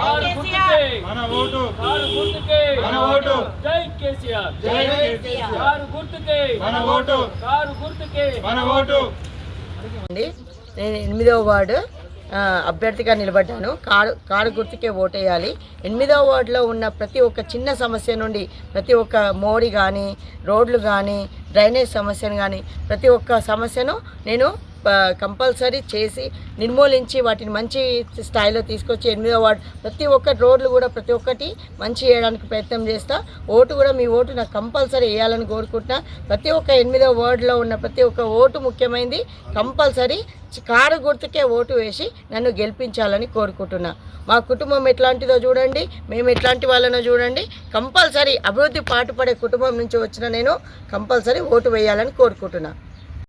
మన vote. Car గుర్తుకే. మన ఓటు. జై కేసీఆర్. జై కేసీఆర్. కారు గుర్తుకే. మన ఓటు. కారు గుర్తుకే. మన ఓటు. అండి నేను ఎనిమిదవ వార్డు అభ్యర్థిగా నిలబడ్డాను. కారు కారు గుర్తుకే ఓటేయాలి. ఎనిమిదవ వార్డులో ఉన్న ప్రతి ఒక్క చిన్న సమస్య నుండి ప్రతి ఒక్క మోడి కానీ రోడ్లు కానీ డ్రైనేజ్ సమస్యను కానీ ప్రతి ఒక్క సమస్యను నేను కంపల్సరీ చేసి నిర్మూలించి వాటిని మంచి స్థాయిలో తీసుకొచ్చి ఎనిమిదో వార్డు ప్రతి ఒక్క రోడ్లు కూడా ప్రతి ఒక్కటి మంచి చేయడానికి ప్రయత్నం చేస్తా. ఓటు కూడా మీ ఓటు నాకు కంపల్సరీ వేయాలని కోరుకుంటున్నా. ప్రతి ఒక్క ఎనిమిదో వార్డులో ఉన్న ప్రతి ఒక్క ఓటు ముఖ్యమైనది కంపల్సరీ కారు గుర్తుకే ఓటు వేసి నన్ను గెలిపించాలని కోరుకుంటున్నా. మా కుటుంబం ఎట్లాంటిదో చూడండి మేము ఎట్లాంటి వాళ్ళనో చూడండి. కంపల్సరీ అభివృద్ధి పాటుపడే కుటుంబం నుంచి వచ్చిన నేను కంపల్సరీ ఓటు వేయాలని కోరుకుంటున్నాను